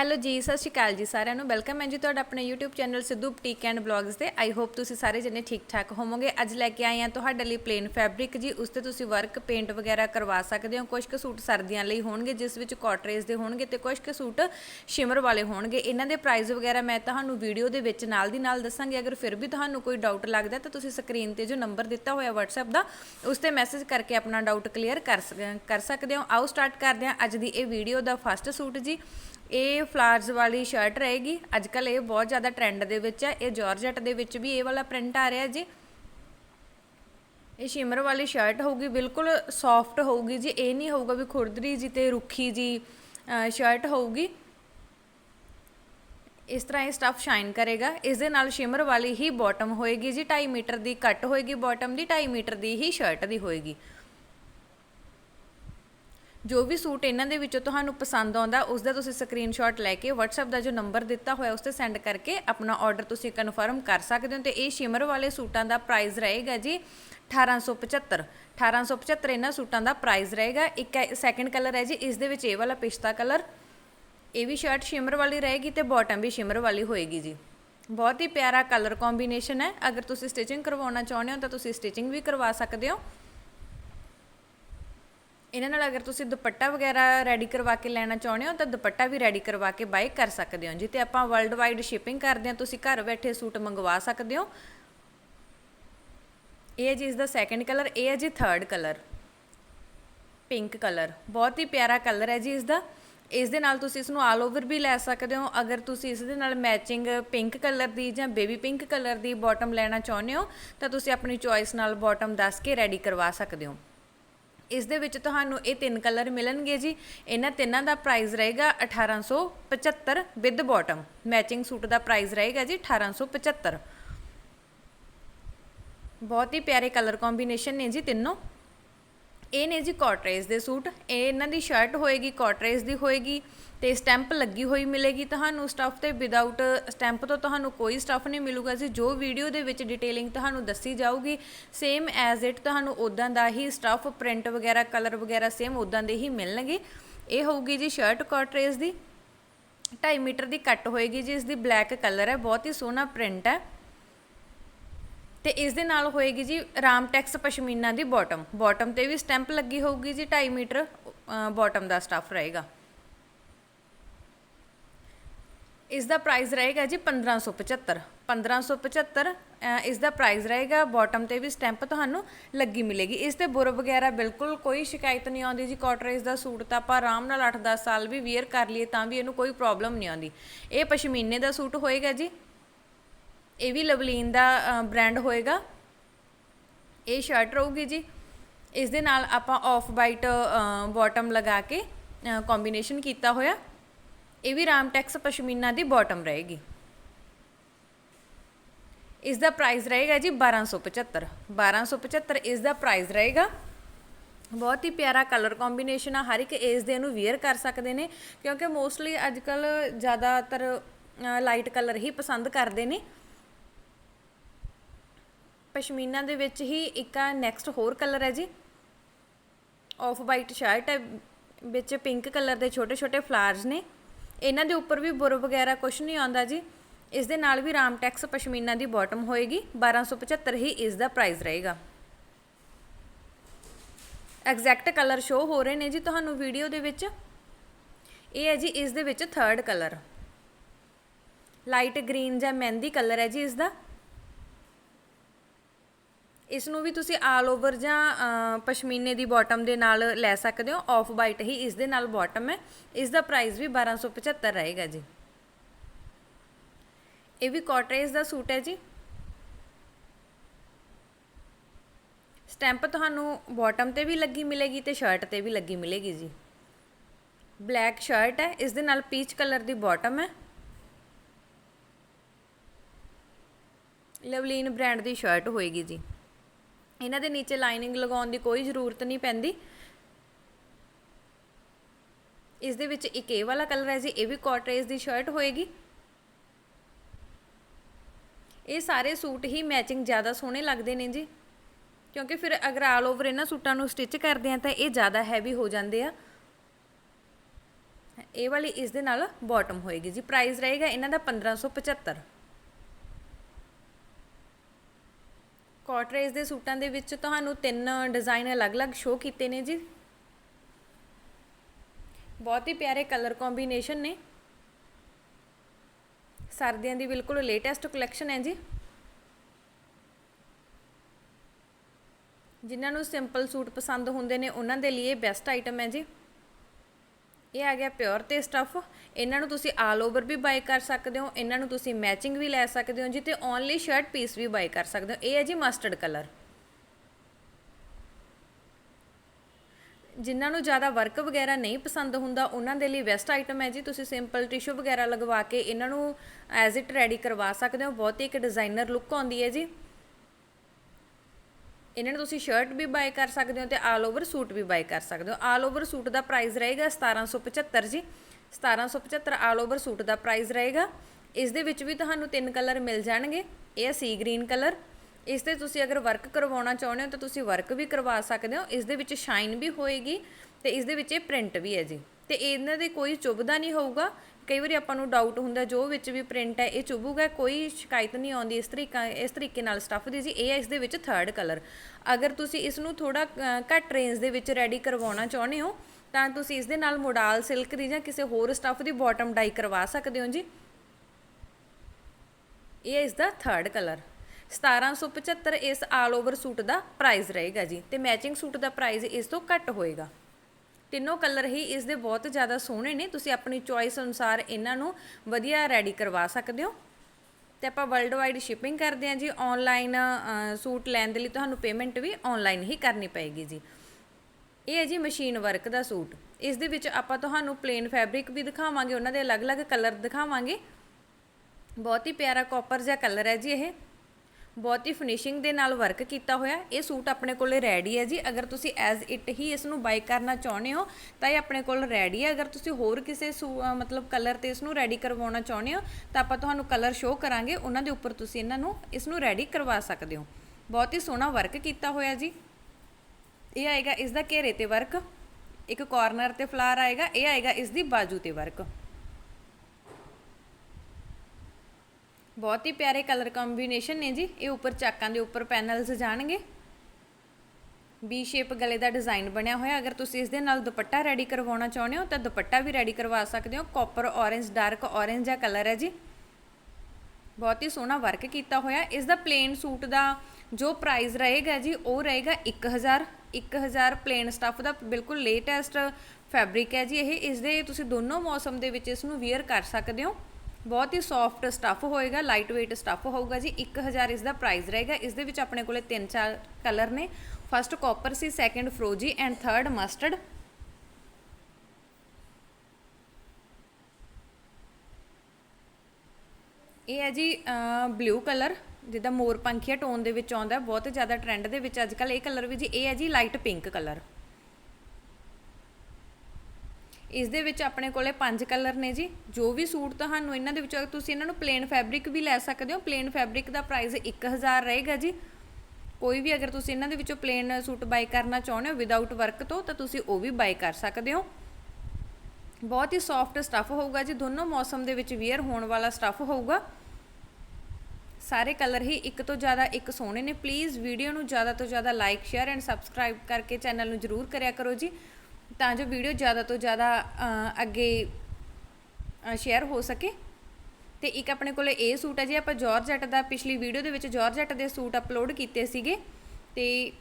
Hello ਜੀ, ਸਤਿ ਸ਼੍ਰੀ ਅਕਾਲ ਜੀ ਸਾਰਿਆਂ ਨੂੰ। ਵੈਲਕਮ ਹੈ ਜੀ ਤੁਹਾਡਾ ਆਪਣੇ YouTube channel Sidhu boutique and vlogs ਤੇ। ਆਈ ਹੋਪ ਤੁਸੀਂ ਸਾਰੇ ਜਣੇ ਠੀਕ ਠਾਕ ਹੋਵੋਗੇ। ਅੱਜ ਲੈ ਕੇ ਆਏ ਹਾਂ ਤੁਹਾਡੇ ਲਈ ਪਲੇਨ ਫੈਬਰਿਕ ਜੀ। ਉਸ ਤੇ ਤੁਸੀਂ ਵਰਕ ਪੇਂਟ ਵਗੈਰਾ ਕਰਵਾ ਸਕਦੇ ਹੋ। ਕੁਝ ਕੁ ਸੂਟ ਸਰਦੀਆਂ ਲਈ ਹੋਣਗੇ, ਜਿਸ ਵਿੱਚ ਕਾਟਰੇਜ ਦੇ ਹੋਣਗੇ ਤੇ ਕੁਝ ਕੁ ਸੂਟ ਸ਼ਿਮਰ ਵਾਲੇ ਹੋਣਗੇ। ਇਹਨਾਂ ਦੇ ਪ੍ਰਾਈਸ ਵਗੈਰਾ ਮੈਂ ਤੁਹਾਨੂੰ ਵੀਡੀਓ ਦੇ ਵਿੱਚ ਨਾਲ ਦੀ ਨਾਲ ਦੱਸਾਂਗੀ। ਅਗਰ ਫਿਰ ਵੀ ਤੁਹਾਨੂੰ ਕੋਈ ਡਾਊਟ ਲੱਗਦਾ ਤਾਂ ਤੁਸੀਂ ਸਕਰੀਨ ਤੇ ਜੋ ਨੰਬਰ ਦਿੱਤਾ ਹੋਇਆ WhatsApp ਦਾ, ਉਸ ਤੇ ਮੈਸੇਜ ਕਰਕੇ ਆਪਣਾ ਡਾਊਟ ਕਲੀਅਰ ਕਰ ਸਕ- ਕਰ ਸਕਦੇ ਹੋ। ਆਓ ਸਟਾਰਟ ਕਰਦੇ ਹਾਂ। ਅੱਜ ਦੀ ਇਹ ਵੀਡੀਓ ਦਾ ਫਸਟ ਸੂਟ ਜੀ। ਇਹ ਫਲਾਰਸ ਵਾਲੀ ਸ਼ਰਟ ਰਹੇਗੀ। ਅੱਜ ਕੱਲ ਇਹ ਬਹੁਤ ਜ਼ਿਆਦਾ ਟ੍ਰੈਂਡ ਦੇ ਵਿੱਚ ਹੈ। ਇਹ ਜਾਰਜਟ ਦੇ ਵਿੱਚ ਵੀ ਇਹ ਵਾਲਾ ਪ੍ਰਿੰਟ ਆ ਰਿਹਾ ਜੀ। ਇਹ ਸ਼ਿਮਰ ਵਾਲੀ ਸ਼ਰਟ ਹੋਊਗੀ, ਬਿਲਕੁਲ ਸੌਫਟ ਹੋਊਗੀ ਜੀ। ਇਹ ਨਹੀਂ ਹੋਊਗਾ ਵੀ ਖੁਰਦਰੀ ਜੀ ਤੇ ਰੁੱਖੀ ਜੀ ਸ਼ਰਟ ਹੋਊਗੀ। ਇਸ ਤਰ੍ਹਾਂ ਇਹ ਸਟਫ ਸ਼ਾਈਨ ਕਰੇਗਾ। ਇਸ ਦੇ ਨਾਲ ਸ਼ਿਮਰ ਵਾਲੀ ਹੀ ਬਾਟਮ ਹੋਏਗੀ ਜੀ। 2.5 ਮੀਟਰ ਦੀ ਕੱਟ ਹੋਏਗੀ ਬਾਟਮ ਦੀ 2.5 ਮੀਟਰ ਦੀ ਹੀ ਸ਼ਰਟ ਦੀ ਹੋਏਗੀ। ਜੋ ਵੀ ਸੂਟ ਇਹਨਾਂ ਦੇ ਵਿੱਚੋਂ ਤੁਹਾਨੂੰ ਪਸੰਦ ਆਉਂਦਾ, ਉਸ ਦਾ ਤੁਸੀਂ ਸਕਰੀਨਸ਼ਾਟ ਲੈ ਕੇ WhatsApp ਦਾ ਜੋ ਨੰਬਰ ਦਿੱਤਾ ਹੋਇਆ, ਉਸ ਤੇ ਸੈਂਡ ਕਰਕੇ ਆਪਣਾ ਆਰਡਰ ਤੁਸੀਂ ਕਨਫਰਮ ਕਰ ਸਕਦੇ ਹੋ। ਤੇ ਇਹ ਸ਼ਿਮਰ ਵਾਲੇ ਸੂਟਾਂ ਦਾ ਪ੍ਰਾਈਸ ਰਹੇਗਾ ਜੀ 1875 1875 ਇਹਨਾਂ ਸੂਟਾਂ ਦਾ ਪ੍ਰਾਈਸ ਰਹੇਗਾ। ਇੱਕ ਸੈਕੰਡ ਕਲਰ ਹੈ ਜੀ, ਇਸ ਦੇ ਵਿੱਚ ਇਹ ਵਾਲਾ ਪਿਸਤਾ ਕਲਰ ਇਹ ਵੀ ਸ਼ਰਟ ਸ਼ਿਮਰ ਵਾਲੀ ਰਹੇਗੀ ਤੇ ਬਾਟਮ ਵੀ ਸ਼ਿਮਰ ਵਾਲੀ ਹੋਏਗੀ ਜੀ। ਬਹੁਤ ਹੀ ਪਿਆਰਾ ਕਲਰ ਕੰਬੀਨੇਸ਼ਨ ਹੈ। ਅਗਰ ਤੁਸੀਂ ਸਟਿਚਿੰਗ ਕਰਵਾਉਣਾ ਚਾਹੁੰਦੇ ਹੋ, ਤਾਂ ਤੁਸੀਂ ਸਟਿਚਿੰਗ ਵੀ ਕਰਵਾ ਸਕਦੇ ਹੋ। ਇਹਨਾਂ ਨਾਲ ਅਗਰ ਤੁਸੀਂ ਦੁਪੱਟਾ ਵਗੈਰਾ ਰੈਡੀ ਕਰਵਾ ਕੇ ਲੈਣਾ ਚਾਹੁੰਦੇ ਹੋ ਤਾਂ ਦੁਪੱਟਾ ਵੀ ਰੈਡੀ ਕਰਵਾ ਕੇ ਬਾਏ ਕਰ ਸਕਦੇ ਹੋ। ਜੀ ਤੇ ਆਪਾਂ ਵਰਲਡ ਵਾਈਡ ਸ਼ਿਪਿੰਗ ਕਰਦੇ ਹਾਂ, ਤੁਸੀਂ ਘਰ ਬੈਠੇ ਸੂਟ ਮੰਗਵਾ ਸਕਦੇ ਹੋ। ਇਹ ਹੈ ਜੀ ਇਸ ਦਾ ਸੈਕੰਡ ਕਲਰ ਇਹ ਹੈ ਜੀ ਥਰਡ ਕਲਰ ਪਿੰਕ ਕਲਰ ਬਹੁਤ ਹੀ ਪਿਆਰਾ ਕਲਰ ਹੈ ਜੀ ਇਸ ਦਾ ਇਸ ਦੇ ਨਾਲ ਤੁਸੀਂ ਇਸ ਨੂੰ ਆਲ ਓਵਰ ਵੀ ਲੈ ਸਕਦੇ ਹੋ। ਅਗਰ ਤੁਸੀਂ ਇਸ ਦੇ ਨਾਲ ਮੈਚਿੰਗ ਪਿੰਕ ਕਲਰ ਦੀ ਜਾਂ ਬੇਬੀ ਪਿੰਕ ਕਲਰ ਦੀ ਬਾਟਮ ਲੈਣਾ ਚਾਹੁੰਦੇ ਹੋ, ਤਾਂ ਤੁਸੀਂ ਆਪਣੀ ਚੋਇਸ ਨਾਲ ਬਾਟਮ ਦੱਸ ਕੇ ਰੈਡੀ ਕਰਵਾ ਸਕਦੇ ਹੋ। ਇਸ ਦੇ ਵਿੱਚ ਤੁਹਾਨੂੰ ਇਹ ਤਿੰਨ ਕਲਰ ਮਿਲਣਗੇ ਜੀ। ਇਹਨਾਂ ਤਿੰਨਾਂ ਦਾ ਪ੍ਰਾਈਸ ਰਹੇਗਾ 1875 ਵਿਦ ਬਾਟਮ ਮੈਚਿੰਗ ਸੂਟ ਦਾ ਪ੍ਰਾਈਸ ਰਹੇਗਾ ਜੀ 1875 ਬਹੁਤ ਹੀ ਪਿਆਰੇ ਕਲਰ ਕੰਬੀਨੇਸ਼ਨ ਨੇ ਜੀ ਤਿੰਨੋਂ। ਇਹ ਨੇ ਜੀ ਕਾਟਰੇਜ ਦੇ ਸੂਟ। ਇਹ ਇਹਨਾਂ ਦੀ ਸ਼ਰਟ ਹੋਏਗੀ ਕਾਟਰੇਜ ਦੀ ਹੋਏਗੀ ਤੇ ਸਟੈਂਪ ਲੱਗੀ ਹੋਈ ਮਿਲੇਗੀ ਤੁਹਾਨੂੰ ਸਟਫ ਤੇ। ਵਿਦਆਊਟ ਸਟੈਂਪ ਤੋਂ ਤੁਹਾਨੂੰ ਕੋਈ ਸਟਫ ਨਹੀਂ ਮਿਲੂਗਾ ਜੀ। ਜੋ ਵੀਡੀਓ ਦੇ ਵਿੱਚ ਡਿਟੇਲਿੰਗ ਤੁਹਾਨੂੰ ਦੱਸੀ ਜਾਊਗੀ ਸੇਮ ਐਜ਼ ਇਟ ਤੁਹਾਨੂੰ ਉਦਾਂ ਦਾ ਹੀ ਸਟਫ ਪ੍ਰਿੰਟ ਵਗੈਰਾ ਕਲਰ ਵਗੈਰਾ ਸੇਮ ਉਦਾਂ ਦੇ ਹੀ ਮਿਲਣਗੇ। ਇਹ ਹੋਊਗੀ ਜੀ ਸ਼ਰਟ ਕਾਟਰੇਜ ਦੀ। 2.5 ਮੀਟਰ ਦੀ ਕੱਟ ਹੋਏਗੀ ਜੀ। ਇਸ ਦੀ ਬਲੈਕ ਕਲਰ ਹੈ। ਬਹੁਤ ਹੀ ਸੋਹਣਾ ਪ੍ਰਿੰਟ ਹੈ। ਤੇ ਇਸ ਦੇ ਨਾਲ ਹੋਏਗੀ ਜੀ ਰਾਮਟੈਕਸ ਪਸ਼ਮੀਨਾ ਦੀ ਬਾਟਮ ਬਾਟਮ ਤੇ ਵੀ ਸਟੈਂਪ ਲੱਗੀ ਹੋਊਗੀ ਜੀ 2.5 ਮੀਟਰ ਬਾਟਮ ਦਾ ਸਟਫ ਰਹੇਗਾ। ਇਸ ਦਾ ਪ੍ਰਾਈਸ ਰਹੇਗਾ ਜੀ 1575 1575 ਇਸ ਦਾ ਪ੍ਰਾਈਸ ਰਹੇਗਾ ਬਾਟਮ ਤੇ ਵੀ ਸਟੈਂਪ ਤੁਹਾਨੂੰ ਲੱਗੀ ਮਿਲੇਗੀ। ਇਸ ਤੇ ਬੁਰ ਵਗੈਰਾ ਬਿਲਕੁਲ ਕੋਈ ਸ਼ਿਕਾਇਤ ਨਹੀਂ ਆਉਂਦੀ ਜੀ ਕਾਟਰੇਜ ਦਾ ਸੂਟ ਤਾਂ ਆਪਾਂ ਆਰਾਮ ਨਾਲ 8-10 ਸਾਲ ਵੀ ਵੇਅਰ ਕਰ ਲਈਏ ਤਾਂ ਵੀ ਇਹਨੂੰ ਕੋਈ ਪ੍ਰੋਬਲਮ ਨਹੀਂ ਆਉਂਦੀ। ਇਹ ਪਸ਼ਮੀਨੇ ਦਾ ਸੂਟ ਹੋਏਗਾ ਜੀ ਇਹ ਵੀ ਲਵਲੀਨ ਦਾ ਬ੍ਰਾਂਡ ਹੋਏਗਾ। ਇਹ ਸ਼ਰਟ ਰਹੂਗੀ ਜੀ। ਇਸ ਦੇ ਨਾਲ ਆਪਾਂ ਆਫ ਵਾਈਟ ਬਾਟਮ ਲਗਾ ਕੇ ਕੰਬੀਨੇਸ਼ਨ ਕੀਤਾ ਹੋਇਆ। ਇਹ ਵੀ ਰਾਮਟੈਕਸ ਪਸ਼ਮੀਨਾ ਦੀ ਬਾਟਮ ਰਹੇਗੀ। ਇਸ ਦਾ ਪ੍ਰਾਈਸ ਰਹੇਗਾ ਜੀ 1275 1275 ਇਸ ਦਾ ਪ੍ਰਾਈਸ ਰਹੇਗਾ। ਬਹੁਤ ਹੀ ਪਿਆਰਾ ਕਲਰ ਕੰਬੀਨੇਸ਼ਨ ਆ। ਹਰ ਇੱਕ ਏਜ ਦੇ ਇਹਨੂੰ ਵੇਅਰ ਕਰ ਸਕਦੇ ਨੇ। ਕਿਉਂਕਿ ਮੋਸਟਲੀ ਅੱਜ ਕੱਲ ਜ਼ਿਆਦਾਤਰ ਲਾਈਟ ਕਲਰ ਹੀ ਪਸੰਦ ਕਰਦੇ ਨੇ। ਪਸ਼ਮੀਨਾ ਦੇ ਵਿੱਚ ਹੀ ਇੱਕ ਆ ਨੈਕਸਟ ਹੋਰ ਕਲਰ ਹੈ ਜੀ। ਆਫ ਵਾਈਟ ਸ਼ਰਟ ਹੈ, ਵਿੱਚ ਪਿੰਕ ਕਲਰ ਦੇ ਛੋਟੇ ਛੋਟੇ ਫਲਾਰਸ ਨੇ। ਇਹਨਾਂ ਦੇ ਉੱਪਰ ਵੀ ਬੁਰ ਵਗੈਰਾ ਕੁਝ ਨਹੀਂ ਆਉਂਦਾ ਜੀ। ਇਸ ਦੇ ਨਾਲ ਵੀ ਰਾਮਟੈਕਸ ਪਸ਼ਮੀਨਾ ਦੀ ਬਾਟਮ ਹੋਏਗੀ। 1275 ਹੀ ਇਸ ਦਾ ਪ੍ਰਾਈਸ ਰਹੇਗਾ। ਐਗਜ਼ੈਕਟ ਕਲਰ ਸ਼ੋ ਹੋ ਰਹੇ ਨੇ ਜੀ ਤੁਹਾਨੂੰ ਵੀਡੀਓ ਦੇ ਵਿੱਚ। ਇਹ ਹੈ ਜੀ ਇਸ ਦੇ ਵਿੱਚ ਥਰਡ ਕਲਰ ਲਾਈਟ ਗ੍ਰੀਨ ਜਾਂ ਮਹਿੰਦੀ ਕਲਰ ਹੈ ਜੀ ਇਸ ਦਾ। ਇਸ ਨੂੰ ਵੀ ਤੁਸੀਂ ਆਲ ਓਵਰ ਜਾਂ ਪਸ਼ਮੀਨੇ ਦੀ ਬਾਟਮ ਦੇ ਨਾਲ ਲੈ ਸਕਦੇ ਹੋ ਆਫ ਵਾਈਟ ਹੀ ਇਸ ਦੇ ਨਾਲ ਬਾਟਮ ਹੈ। ਇਸ ਦਾ ਪ੍ਰਾਈਸ ਵੀ 1275 ਰਹੇਗਾ ਜੀ। ਇਹ ਵੀ ਕਾਟਰੇਜ ਦਾ ਸੂਟ ਹੈ ਜੀ। ਸਟੈਂਪ ਤੁਹਾਨੂੰ ਬਾਟਮ ਤੇ ਵੀ ਲੱਗੀ ਮਿਲੇਗੀ ਤੇ ਸ਼ਰਟ ਤੇ ਵੀ ਲੱਗੀ ਮਿਲੇਗੀ ਜੀ। ਬਲੈਕ ਸ਼ਰਟ ਹੈ, ਇਸ ਦੇ ਨਾਲ ਪੀਚ ਕਲਰ ਦੀ ਬਾਟਮ ਹੈ। ਲਵਲੀਨ ਬ੍ਰਾਂਡ ਦੀ ਸ਼ਰਟ ਹੋਏਗੀ ਜੀ। ਇਹਨਾਂ ਦੇ ਨੀਚੇ ਲਾਈਨਿੰਗ ਲਗਾਉਣ ਦੀ ਕੋਈ ਜ਼ਰੂਰਤ ਨਹੀਂ ਪੈਂਦੀ। ਇਸ ਦੇ ਵਿੱਚ ਇੱਕ ਇਹ ਵਾਲਾ ਕਲਰ ਹੈ ਜੀ, ਇਹ ਵੀ ਕਾਟਰੇਜ ਦੀ ਸ਼ਰਟ ਹੋਏਗੀ। ਇਹ ਸਾਰੇ ਸੂਟ ਹੀ ਮੈਚਿੰਗ ਜ਼ਿਆਦਾ ਸੋਹਣੇ ਲੱਗਦੇ ਨੇ ਜੀ, ਕਿਉਂਕਿ ਫਿਰ ਅਗਰ ਆਲ ਓਵਰ ਇਹਨਾਂ ਸੂਟਾਂ ਨੂੰ ਸਟਿਚ ਕਰਦੇ ਆ ਤਾਂ ਇਹ ਜ਼ਿਆਦਾ ਹੈਵੀ ਹੋ ਜਾਂਦੇ ਆ। ਇਹ ਵਾਲੀ ਇਸ ਦੇ ਨਾਲ ਬਾਟਮ ਹੋਏਗੀ ਜੀ ਪ੍ਰਾਈਸ ਰਹੇਗਾ ਇਹਨਾਂ ਦਾ 1575 ਕੋਟਰੇਜ ਦੇ ਸੂਟਾਂ ਦੇ ਵਿੱਚ ਤੁਹਾਨੂੰ ਤਿੰਨ ਡਿਜ਼ਾਈਨ ਅਲੱਗ-ਅਲੱਗ ਸ਼ੋ ਕੀਤੇ ਨੇ ਜੀ। ਬਹੁਤ ਹੀ ਪਿਆਰੇ ਕਲਰ ਕੰਬੀਨੇਸ਼ਨ ਨੇ। ਸਰਦੀਆਂ ਦੀ ਬਿਲਕੁਲ ਲੇਟੈਸਟ ਕਲੈਕਸ਼ਨ ਹੈ ਜੀ। ਜਿਨ੍ਹਾਂ ਨੂੰ ਸਿੰਪਲ ਸੂਟ ਪਸੰਦ ਹੁੰਦੇ ਨੇ, ਉਹਨਾਂ ਦੇ ਲਈ ਇਹ ਬੈਸਟ ਆਈਟਮ ਹੈ ਜੀ। ਇਹ ਆ ਗਿਆ ਪਿਓਰ ਤੇ ਸਟਫ ਇਹਨਾਂ ਨੂੰ ਤੁਸੀਂ ਆਲ ਓਵਰ ਵੀ ਬਾਈ ਕਰ ਸਕਦੇ ਹੋ, ਇਹਨਾਂ ਨੂੰ ਤੁਸੀਂ ਮੈਚਿੰਗ ਵੀ ਲੈ ਸਕਦੇ ਹੋ ਜੀ ਤੇ ਓਨਲੀ ਸ਼ਰਟ ਪੀਸ ਵੀ ਬਾਈ ਕਰ ਸਕਦੇ ਹੋ। ਇਹ ਹੈ ਜੀ ਮਸਟਰਡ ਕਲਰ ਜਿਨ੍ਹਾਂ ਨੂੰ ਜ਼ਿਆਦਾ ਵਰਕ ਵਗੈਰਾ ਨਹੀਂ ਪਸੰਦ ਹੁੰਦਾ, ਉਹਨਾਂ ਦੇ ਲਈ ਬੈਸਟ ਆਈਟਮ ਹੈ ਜੀ। ਤੁਸੀਂ ਸਿੰਪਲ ਟਿਸ਼ੂ ਵਗੈਰਾ ਲਗਵਾ ਕੇ ਇਹਨਾਂ ਨੂੰ ਐਜ਼ ਇਟ ਰੈਡੀ ਕਰਵਾ ਸਕਦੇ ਹੋ। ਬਹੁਤ ਹੀ ਇੱਕ ਡਿਜ਼ਾਈਨਰ ਲੁੱਕ ਆਉਂਦੀ ਹੈ ਜੀ। ਇਹਨਾਂ ਨੂੰ ਤੁਸੀਂ ਸ਼ਰਟ ਵੀ ਬਾਈ ਕਰ ਸਕਦੇ ਹੋ ਤੇ ਆਲ ਓਵਰ ਸੂਟ ਵੀ ਬਾਈ ਕਰ ਸਕਦੇ ਹੋ। ਆਲ ਓਵਰ ਸੂਟ ਦਾ ਪ੍ਰਾਈਸ ਰਹੇਗਾ 1775 ਜੀ। 1775 ਆਲ ਓਵਰ ਸੂਟ ਦਾ ਪ੍ਰਾਈਸ ਰਹੇਗਾ। ਇਸ ਦੇ ਵਿੱਚ ਵੀ ਤੁਹਾਨੂੰ ਤਿੰਨ ਕਲਰ ਮਿਲ ਜਾਣਗੇ। ਇਹ ਹੈ ਸੀ ਗ੍ਰੀਨ ਕਲਰ ਇਸ ਤੇ ਤੁਸੀਂ ਅਗਰ ਵਰਕ ਕਰਵਾਉਣਾ ਚਾਹੁੰਦੇ ਹੋ ਤਾਂ ਤੁਸੀਂ ਵਰਕ ਵੀ ਕਰਵਾ ਸਕਦੇ ਹੋ। ਇਸ ਦੇ ਵਿੱਚ ਸ਼ਾਈਨ ਵੀ ਹੋਏਗੀ ਤੇ ਇਸ ਦੇ ਵਿੱਚ ਇਹ ਪ੍ਰਿੰਟ ਵੀ ਹੈ ਜੀ। ਤੇ ਇਹਨਾਂ ਦੇ ਕੋਈ ਚੁੱਭਦਾ ਨਹੀਂ ਹੋਊਗਾ। ਕਈ ਵਾਰੀ ਆਪਾਂ ਨੂੰ ਡਾਊਟ ਹੁੰਦਾ, ਜੋ ਵਿੱਚ ਵੀ ਪ੍ਰਿੰਟ ਹੈ, ਇਹ ਚੁਭੂਗਾ, ਕੋਈ ਸ਼ਿਕਾਇਤ ਨਹੀਂ ਆਉਂਦੀ ਇਸ ਤਰੀਕਾ, ਇਸ ਤਰੀਕੇ ਨਾਲ ਸਟੱਫ ਦੀ ਜੀ। ਇਹ ਹੈ ਇਸ ਦੇ ਵਿੱਚ ਥਰਡ ਕਲਰ ਅਗਰ ਤੁਸੀਂ ਇਸ ਨੂੰ ਥੋੜਾ ਘੱਟ ਰੇਂਜ ਦੇ ਵਿੱਚ ਰੈਡੀ ਕਰਵਾਉਣਾ ਚਾਹੁੰਦੇ ਹੋ, ਤਾਂ ਤੁਸੀਂ ਇਸ ਦੇ ਨਾਲ ਮੋਡਾਲ ਸਿਲਕ ਦੀ ਜਾਂ ਕਿਸੇ ਹੋਰ ਸਟੱਫ ਦੀ ਬਾਟਮ ਡਾਈ ਕਰਵਾ ਸਕਦੇ ਹੋ ਜੀ। ਇਹ ਇਸ ਦਾ ਥਰਡ ਕਲਰ 1775 ਇਸ ਆਲ ਓਵਰ ਸੂਟ ਦਾ ਪ੍ਰਾਈਸ ਰਹੇਗਾ ਜੀ। ਤੇ ਮੈਚਿੰਗ ਸੂਟ ਦਾ ਪ੍ਰਾਈਸ ਇਸ ਤੋਂ ਘੱਟ ਹੋਏਗਾ। ਤਿੰਨੋਂ ਕਲਰ ਹੀ ਇਸ ਦੇ ਬਹੁਤ ਜ਼ਿਆਦਾ ਸੋਹਣੇ ਨੇ। ਤੁਸੀਂ ਆਪਣੀ ਚੋਇਸ ਅਨੁਸਾਰ ਇਹਨਾਂ ਨੂੰ ਵਧੀਆ ਰੈਡੀ ਕਰਵਾ ਸਕਦੇ ਹੋ। ਤੇ ਆਪਾਂ ਵਰਲਡ ਵਾਈਡ ਸ਼ਿਪਿੰਗ ਕਰਦੇ ਹਾਂ ਜੀ। ਆਨਲਾਈਨ ਸੂਟ ਲੈਣ ਦੇ ਲਈ ਤੁਹਾਨੂੰ ਪੇਮੈਂਟ ਵੀ ਆਨਲਾਈਨ ਹੀ ਕਰਨੀ ਪਏਗੀ ਜੀ। ਇਹ ਹੈ ਜੀ ਮਸ਼ੀਨ ਵਰਕ ਦਾ ਸੂਟ। ਇਸ ਦੇ ਵਿੱਚ ਆਪਾਂ ਤੁਹਾਨੂੰ ਪਲੇਨ ਫੈਬਰਿਕ ਵੀ ਦਿਖਾਵਾਂਗੇ, ਉਹਨਾਂ ਦੇ ਅਲੱਗ-ਅਲੱਗ ਕਲਰ ਦਿਖਾਵਾਂਗੇ। ਬਹੁਤ ਹੀ ਪਿਆਰਾ ਕਾਪਰ ਜਿਹਾ ਕਲਰ ਹੈ ਜੀ ਇਹ। ਬਹੁਤ ਹੀ ਫਿਨਿਸ਼ਿੰਗ ਦੇ ਨਾਲ ਵਰਕ ਕੀਤਾ ਹੋਇਆ ਇਹ ਸੂਟ ਆਪਣੇ ਕੋਲ ਰੈਡੀ ਹੈ ਜੀ। ਅਗਰ ਤੁਸੀਂ ਐਜ਼ ਇਟ ਹੀ ਇਸ ਨੂੰ ਬਾਈ ਕਰਨਾ ਚਾਹੁੰਦੇ ਹੋ, ਤਾਂ ਇਹ ਆਪਣੇ ਕੋਲ ਰੈਡੀ ਹੈ। ਅਗਰ ਤੁਸੀਂ ਹੋਰ ਕਿਸੇ ਮਤਲਬ ਕਲਰ ਤੇ ਇਸ ਨੂੰ ਰੈਡੀ ਕਰਵਾਉਣਾ ਚਾਹੁੰਦੇ ਹੋ, ਤਾਂ ਆਪਾਂ ਤੁਹਾਨੂੰ ਕਲਰ ਸ਼ੋਅ ਕਰਾਂਗੇ। ਉਹਨਾਂ ਦੇ ਉੱਪਰ ਤੁਸੀਂ ਇਹਨਾਂ ਨੂੰ ਇਸ ਨੂੰ ਰੈਡੀ ਕਰਵਾ ਸਕਦੇ ਹੋ। ਬਹੁਤ ਹੀ ਸੋਹਣਾ ਵਰਕ ਕੀਤਾ ਹੋਇਆ ਜੀ। ਇਹ ਆਏਗਾ ਇਸ ਦਾ ਘੇਰੇ ਤੇ ਵਰਕ ਇੱਕ ਕਾਰਨਰ ਤੇ ਫਲਾਰ ਆਏਗਾ। ਇਹ ਆਏਗਾ ਇਸ ਦੀ ਬਾਜੂ ਤੇ ਵਰਕ ਬਹੁਤ ਹੀ ਪਿਆਰੇ ਕਲਰ ਕੰਬੀਨੇਸ਼ਨ ਨੇ ਜੀ। ਇਹ ਉੱਪਰ ਚਾਕਾਂ ਦੇ ਉੱਪਰ ਪੈਨਲਸ ਜਾਣਗੇ। ਬੀ ਸ਼ੇਪ ਗਲੇ ਦਾ ਡਿਜ਼ਾਈਨ ਬਣਿਆ ਹੋਇਆ। ਅਗਰ ਤੁਸੀਂ ਇਸ ਦੇ ਨਾਲ ਦੁਪੱਟਾ ਰੈਡੀ ਕਰਵਾਉਣਾ ਚਾਹੁੰਦੇ ਹੋ, ਤਾਂ ਦੁਪੱਟਾ ਵੀ ਰੈਡੀ ਕਰਵਾ ਸਕਦੇ ਹੋ। ਕਾਪਰ ਔਰੇਂਜ ਡਾਰਕ ਔਰੇਂਜ ਦਾ ਕਲਰ ਹੈ ਜੀ। ਬਹੁਤ ਹੀ ਸੋਹਣਾ ਵਰਕ ਕੀਤਾ ਹੋਇਆ। ਇਸ ਦਾ ਪਲੇਨ ਸੂਟ ਦਾ ਜੋ ਪ੍ਰਾਈਸ ਰਹੇਗਾ ਜੀ, ਉਹ ਰਹੇਗਾ 1000 1000 ਪਲੇਨ ਸਟੱਫ ਦਾ ਬਿਲਕੁਲ ਲੇਟੈਸਟ ਫੈਬਰਿਕ ਹੈ ਜੀ। ਇਹ, ਇਸ ਦੇ ਤੁਸੀਂ ਦੋਨੋਂ ਮੌਸਮ ਦੇ ਵਿੱਚ ਇਸ ਨੂੰ ਵੇਅਰ ਕਰ ਸਕਦੇ ਹੋ। ਬਹੁਤ ਹੀ ਸੌਫਟ ਸਟੱਫ ਹੋਏਗਾ ਲਾਈਟ weight ਸਟੱਫ ਹੋਊਗਾ ਜੀ। 1000 ਇਸ ਦਾ ਪ੍ਰਾਈਸ ਰਹੇਗਾ। ਇਸ ਦੇ ਵਿੱਚ ਆਪਣੇ ਕੋਲੇ ਤਿੰਨ ਚਾਰ ਕਲਰ ਨੇ। ਫਸਟ ਕਾਪਰ ਸੀ ਸੈਕੰਡ ਫਰੋਜੀ ਐਂਡ ਥਰਡ ਮਸਟਰਡ ਇਹ ਹੈ ਜੀ ਬਲੂ ਕਲਰ ਜਿੱਦਾਂ ਮੋਰ ਪੰਖੀਆ ਟੋਨ ਦੇ ਵਿੱਚ ਆਉਂਦਾ, ਬਹੁਤ ਜ਼ਿਆਦਾ ਟ੍ਰੈਂਡ ਦੇ ਵਿੱਚ ਅੱਜ ਕੱਲ ਇਹ ਕਲਰ ਵੀ ਜੀ, ਇਹ ਹੈ ਜੀ ਲਾਈਟ ਪਿੰਕ ਕਲਰ ਇਸ ਦੇ ਵਿੱਚ ਆਪਣੇ ਕੋਲੇ ਪੰਜ ਕਲਰ ਨੇ ਜੀ। ਜੋ ਵੀ ਸੂਟ ਤੁਹਾਨੂੰ ਇਹਨਾਂ ਦੇ ਵਿੱਚੋਂ, ਤੁਸੀਂ ਇਹਨਾਂ ਨੂੰ ਪਲੇਨ ਫੈਬਰਿਕ ਵੀ ਲੈ ਸਕਦੇ ਹੋ। ਪਲੇਨ ਫੈਬਰਿਕ ਦਾ ਪ੍ਰਾਈਸ 1000 ਰਹੇਗਾ ਜੀ। ਕੋਈ ਵੀ ਅਗਰ ਤੁਸੀਂ ਇਹਨਾਂ ਦੇ ਵਿੱਚੋਂ ਪਲੇਨ ਸੂਟ ਬਾਈ ਕਰਨਾ ਚਾਹੁੰਦੇ ਹੋ ਵਿਦਆਊਟ ਵਰਕ ਤੋਂ, ਤਾਂ ਤੁਸੀਂ ਉਹ ਵੀ ਬਾਈ ਕਰ ਸਕਦੇ ਹੋ। ਬਹੁਤ ਹੀ ਸੌਫਟ ਸਟੱਫ ਹੋਊਗਾ ਜੀ। ਦੋਨੋਂ ਮੌਸਮ ਦੇ ਵਿੱਚ ਵੇਅਰ ਹੋਣ ਵਾਲਾ ਸਟੱਫ ਹੋਊਗਾ। ਸਾਰੇ ਕਲਰ ਹੀ ਇੱਕ ਤੋਂ ਜ਼ਿਆਦਾ ਇੱਕ ਸੋਹਣੇ ਨੇ। ਪਲੀਜ਼ ਵੀਡੀਓ ਨੂੰ ਜ਼ਿਆਦਾ ਤੋਂ ਜ਼ਿਆਦਾ ਲਾਈਕ ਸ਼ੇਅਰ ਐਂਡ ਸਬਸਕ੍ਰਾਈਬ ਕਰਕੇ ਚੈਨਲ ਨੂੰ ਜਰੂਰ ਕਰਿਆ ਕਰੋ ਜੀ। ਤਾਂ ਜੋ ਵੀਡੀਓ ਜ਼ਿਆਦਾ ਤੋਂ ਜ਼ਿਆਦਾ ਅੱਗੇ ਸ਼ੇਅਰ ਹੋ ਸਕੇ। ਤੇ ਇੱਕ ਆਪਣੇ ਕੋਲੇ ਇਹ ਸੂਟ ਹੈ ਜੀ, ਆਪਾਂ ਜਾਰਜਟ ਦਾ ਪਿਛਲੀ ਵੀਡੀਓ ਦੇ ਵਿੱਚ ਜਾਰਜਟ ਦੇ ਸੂਟ ਅਪਲੋਡ ਕੀਤੇ ਸੀਗੇ। ਤੇ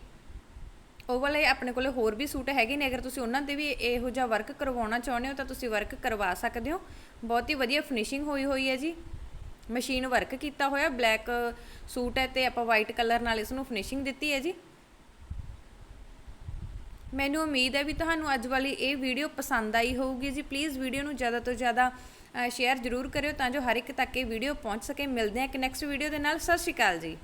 ਉਹ ਵਾਲੇ ਆਪਣੇ ਕੋਲੇ ਹੋਰ ਵੀ ਸੂਟ ਹੈਗੇ ਨੇ। ਅਗਰ ਤੁਸੀਂ ਉਹਨਾਂ ਤੇ ਵੀ ਇਹੋ ਜਿਹਾ ਵਰਕ ਕਰਵਾਉਣਾ ਚਾਹੁੰਦੇ ਹੋ, ਤਾਂ ਤੁਸੀਂ ਵਰਕ ਕਰਵਾ ਸਕਦੇ ਹੋ। ਬਹੁਤ ਹੀ ਵਧੀਆ ਫਿਨਿਸ਼ਿੰਗ ਹੋਈ ਹੋਈ ਹੈ ਜੀ। ਮਸ਼ੀਨ ਵਰਕ ਕੀਤਾ ਹੋਇਆ ਬਲੈਕ ਸੂਟ ਹੈ ਤੇ ਆਪਾਂ ਵਾਈਟ ਕਲਰ ਨਾਲ ਇਸ ਨੂੰ ਫਿਨਿਸ਼ਿੰਗ ਦਿੱਤੀ ਹੈ ਜੀ। ਮੈਨੂੰ ਉਮੀਦ ਹੈ ਵੀ ਤੁਹਾਨੂੰ ਅੱਜ ਵਾਲੀ ਇਹ ਵੀਡੀਓ ਪਸੰਦ ਆਈ ਹੋਊਗੀ ਜੀ। ਪਲੀਜ਼ ਵੀਡੀਓ ਨੂੰ ਜ਼ਿਆਦਾ ਤੋਂ ਜ਼ਿਆਦਾ ਸ਼ੇਅਰ ਜ਼ਰੂਰ ਕਰਿਓ ਤਾਂ ਜੋ ਹਰ ਇੱਕ ਤੱਕ ਇਹ ਵੀਡੀਓ ਪਹੁੰਚ ਸਕੇ। ਮਿਲਦੇ ਹਾਂ ਇੱਕ ਨੈਕਸਟ ਵੀਡੀਓ ਦੇ ਨਾਲ। ਸਤਿ ਸ਼੍ਰੀ ਅਕਾਲ ਜੀ।